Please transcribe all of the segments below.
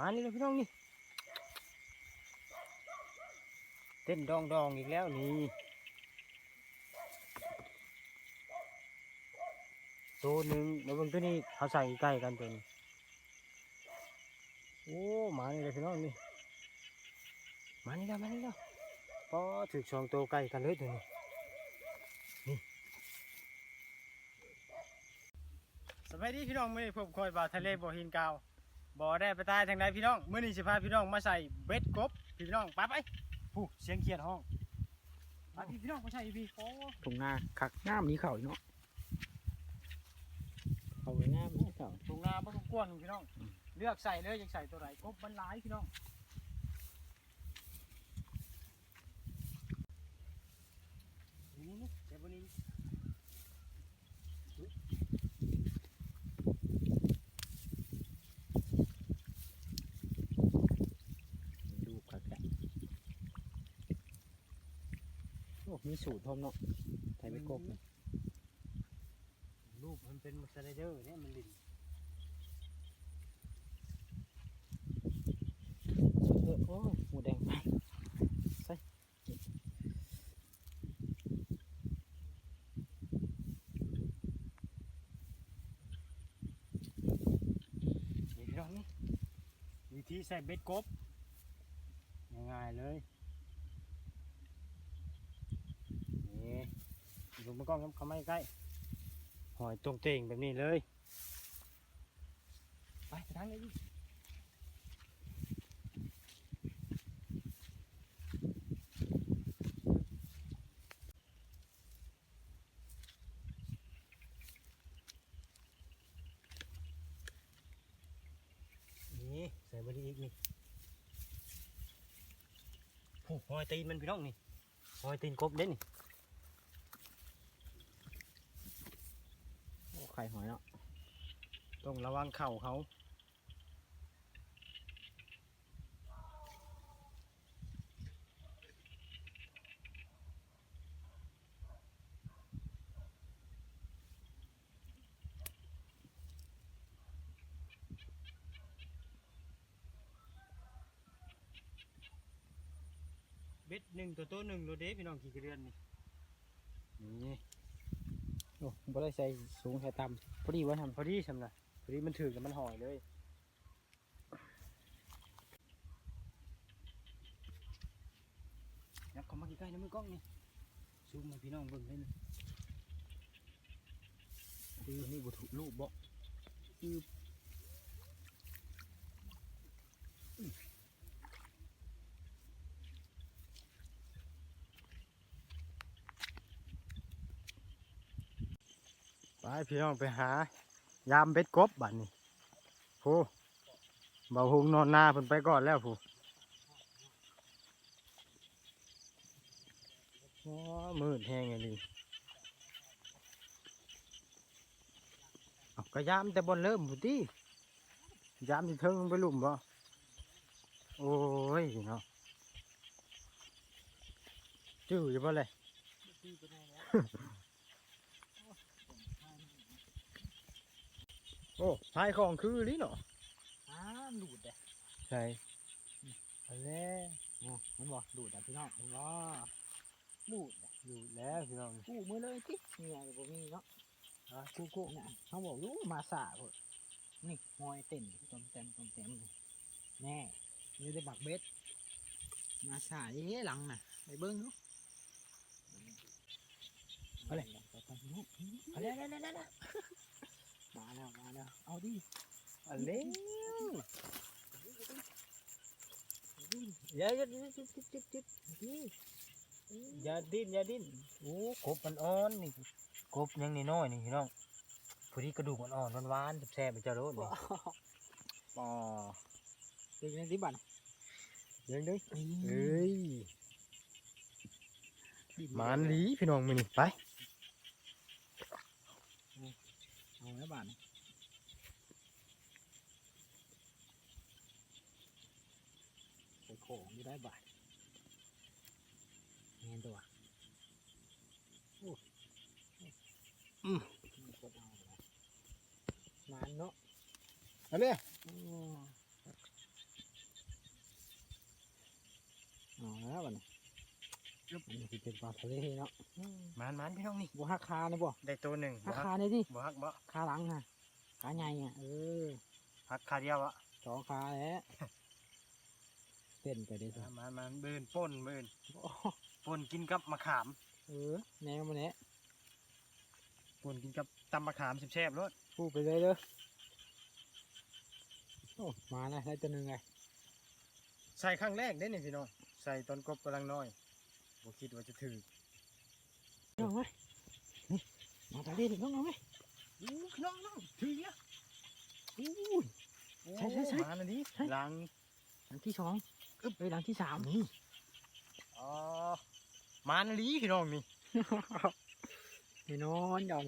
มานี่เลยพี่น้องนี่เต้นดองดองๆอีกแล้วนี่ตัวหนึ่งมาเบิ่งตัวนี้เขาใส่ใกล้กันตัวนี้โอ้มานี่เลยพี่น้องนี่มานี่แล้วมานี่แล้วพอถึกสองตัวใกล้กันเลยตัวนี้นี่สบายดีพี่น้องมื่อนี้ผมคอยบ่าทะเลบ่อหินกาว บ่ได้ไปตายทางใดพี่น้องมื้อนี้สิพาพี่น้องมาใส่เบ็ดกบพี่น้องไปไปผู้เสียงเขียดห้องไปพี่พี่น้องมาใส่พี่โอ้ถุงนาคักงามนี้เขาอีกเนาะเขาไว้งามนี่เขาถุงนาบ่ต้องกวนพี่น้อง เลือกใส่เลยอยากใส่ตัวไหนกบมันหลายพี่น้องนี่นี่เดี๋ยววันนี้ ดูคักแกโอ้ มีสูตรพร้อมเนาะไทยไม่กบนี่รูปมันเป็นสไลเดอร์เนี่ยมันดินเออโอ้ยหมูแดงไปใส่นี่พี่น้องนี่วิธีใส่เบ็ดกบง่ายๆเลยนี่ ดูมันกล้องเขาไม่ใกล้หอยตรงเต่งแบบนี้เลย ไปไปทางนี้ดินี่ใส่บดีอีกนี่ผูกหอยตีนมันพี่น้องนี่หอยตีนกบเด้นนี่ โอ้ไข่หอยเนาะต้องระวังเข่าเขาเบ็ดหนึ่งตัวโตหนึ่งโลเด้พี่น้องกี่กระเดือนนี่นี่ โอ้บ่ได้ใส่สูงใส่ต่ำพอดีไว้ทพอดีสำนะพอดีมันถือกับมันห่อยเลยยับเข้ามาใกล้ๆนะมือกล้องนี่ซูมมาพี่น้องเบิ่งเลยนะำคือนี่บุถุลูกบ่คือ พี่น้องไปหา ยามเบ็ดกบบัดนี้ผู้เบาหงนอนหน้าเพิ่นไปก่อนแล้วผู้มืดแห้งไงดิเอาก็ยามแต่บนเริ่มผู้ที่ยามที่เทิงไปลุ่มบ่โอ้ยเนาะจื้ออยู่บ่เลย โอ้พายของคือลิเนาะอ้าหลุดอะใช่อันนี้โอ้มันบอกหลุดอะพี่น้องมันว่าหลุดอะอยู่แล้วพี่น้องกู้มือเลยที่เนี่ยก็บ่มีเนาะอะกู้กู้เนี่ยเขาบอกรู้มาสาพดนี่หอยเต้นต้มเต็มต้มเต็มนี่แน่นี่ได้บักเบ็ดมาสาเย้หลังน่ะไปเบิ้งดูเอาเลยไปไปไปนู่นอันนี้อันนี้อันนี้มา แล้วมาแล้วเอาดิอันนี้อย่าอย่าอย่าจิ๊บจิ๊บจิ๊บจิ๊บดิอย่าดิ้นอย่าดิ้นโอ้กบมันอ่อนนี่กบยังนี่น้อยนี่พี่น้องพอดีกระดูกมันอ่อนหวานๆแซ่บๆไปเจ้าโรดนี่อ๋อเด็กในที่บันเดี๋ยังดึงนี่เอ้ยมานลีพี่น้องมือนี้ไปเอาไว้วบัน ของได้บาทเงี้ยตัวโอ้อืมกดเอาเลยมันเนาะอันนี้เอแล้วบัดนี้อันนี้เป็นปลาทะเลเนาะมันมันพี่น้องนี่บัวฮักคาเนี่ยบ่ได้ตัวหนึ่งฮักคาเนี่ยสิบัวฮักบ่คาหลังฮะคาใหญ่เนี่ยเออฮักคาเดียวอะสองคาแล้ว เต้นไปได้สิมานมานเบินป่นเบินโอ้ป่นกินกับมะขาม เออแนวมันเนี้ยป่นกินกับตำมะขามแซ่บๆรสพูดไปเลยเด้อโอ้มาแล้วได้ตัวหนึ่งไงใส่ครั้งแรกได้นี่พี่น้องใส่ตอนกบกำลังน้อยบ่คิดว่าจะถือน้องไหมนี่มาทะเลดิน้องเอาไหมอู้พี่น้องน้องถือเนี่ยอู้โอ้ใช่ใช่ใช่มาแล้วดิใช่ล้างหลังที่สอง อึ๊บไปหลังที่สามนี่อ๋อมาแล้วดิพี่น้องนี่ไปนอนยอน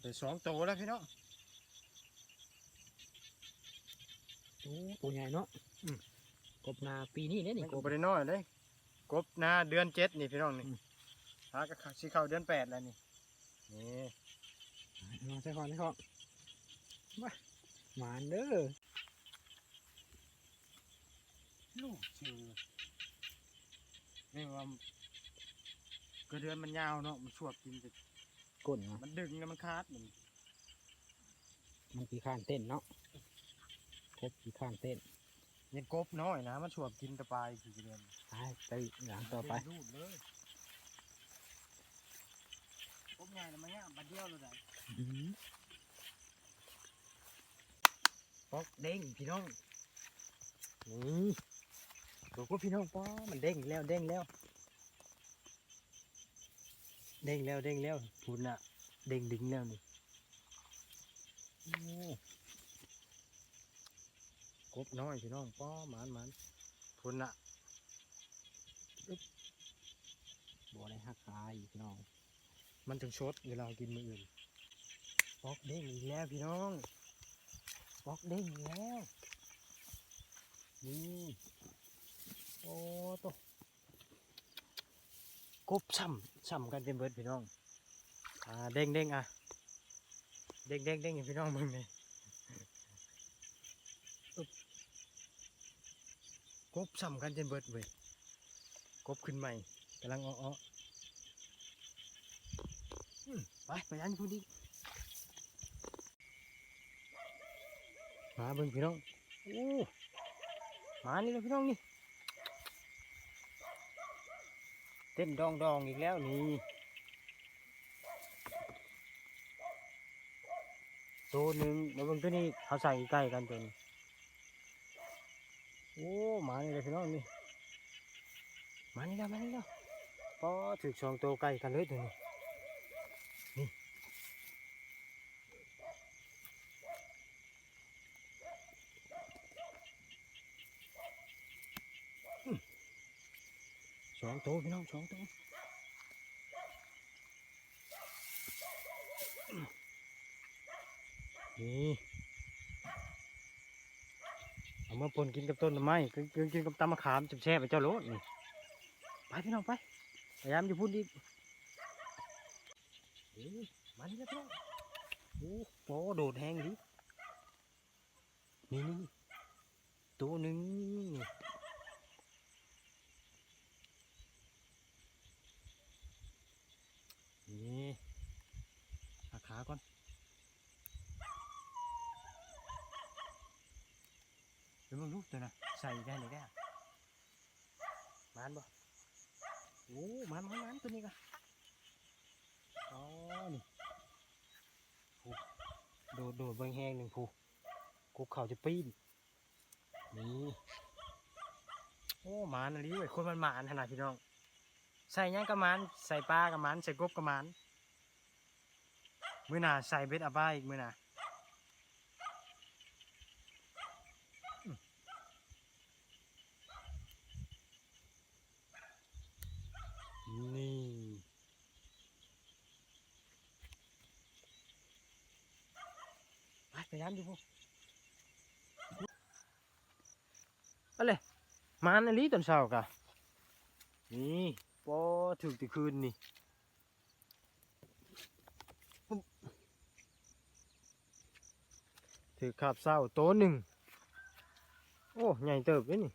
ได้สองตัวแล้วพี่น้องโอ้ตัวใหญ่เนาะอืมกบนาปีนี้เนี่ยนี่มันกก็บบ่ได้น้อยเลยกบหน้าเดือนเจ็ดนี่พี่น้องนี่อืมหาก็สิเข้าเดือนแปดแล้วนี่นี่มาใส่คอนใส่คอนมา หมานเด้อลูกชื่อนี่ว่าก็เดือนมันยาวเนาะมันชวบกินแต่ก้นเนาะมันดึงแล้วมันคาดมันมันขี้ข้านเต้นเนาะกบขี้ข้านเต้นเย็นกบน้อยนะมันชวบกินแตะปลายกี่เดือนไปไปหลังต่อไปเนรูดเลยกบใหญ่แล้วมันเงี้ยบัดเดียวเลยได้อื้อหือ ปอกเด้งพี่น้องนี่ดูกบพี่น้องป้อมันเด้งแล้วเด้งแล้ว เด้งแล้วเด้งแล้วพูนอะเด้งดึงแล้วนี่โอ้กบน้อยพี่น้องป้อหมานหมานพูนอะบ่ได้หักคายพี่น้อง มันถึงชดเวลากินมืออื่นปอกเด้งอีกแล้วพี่น้อง ปอกเด้งอีกแล้วนี่โอ้ตัวกบช่ำช่ำกันเป็นเบิดพี่น้องอ่าเด้งเด้งอะเด้งเด้งเด้งอย่างพี่น้องมึงนี่อึ๊บกบช่ำกันจนเบิดเว้ยกบขึ้นใหม่กำลังอ้อๆไปไปยันพูดดิ มาเบิ่งพี่น้องโอ้มานี่เลยพี่น้องนี่เต้นดองดองอีกแล้วนี่ตัวหนึ่งแล้วเบิ่งตัวนี้เขาใส่ใกล้กันตัวนี้โอ้มานี่เลยพี่น้องนี่มานี่แล้วมานี่แล้วพอถือสองตัวใกล้กันเลยตัวนี้ องตัวพี่น้องสองตัวนี่เอามาปนกินกับต้นไม้กินกินกับตำมะขามจับแช่ไปเจ้าโลดนี่ไปพี่น้องไปพยายามจะพูดดีเอ้ยมานี่นะพี่น้องโอ้โหโดดแหงดินี่นี่ตัวหนึ่ง นี่ขาขาก่อนเดี๋ยวมึงลูกตัวนะ ใส่ได้เลยได้อะมานบ่โอ้มันมันมันตัวนี้ก็อ๋อนี่ผูโดดโดดบิ่งแห้งหนึ่งผูกุกเข่าจะปีนนี่โอ้มานอะไรเว้ยคนมันหมานขนาดพี่น้อง ใส่หยังกระมันใส่ปลากระมันใส่กบกระมันมือหนาใส่เบ็ดอาบ้าอีกมือหนาอืมนี่ ยายามดูพวกอะไรมาอันนี้ตอนเช้ากะนี่พอถึงตีคืนนี่ถือขับเศร้าโตวหนึ่งโอ้ ใหญ่เติบเลยนี่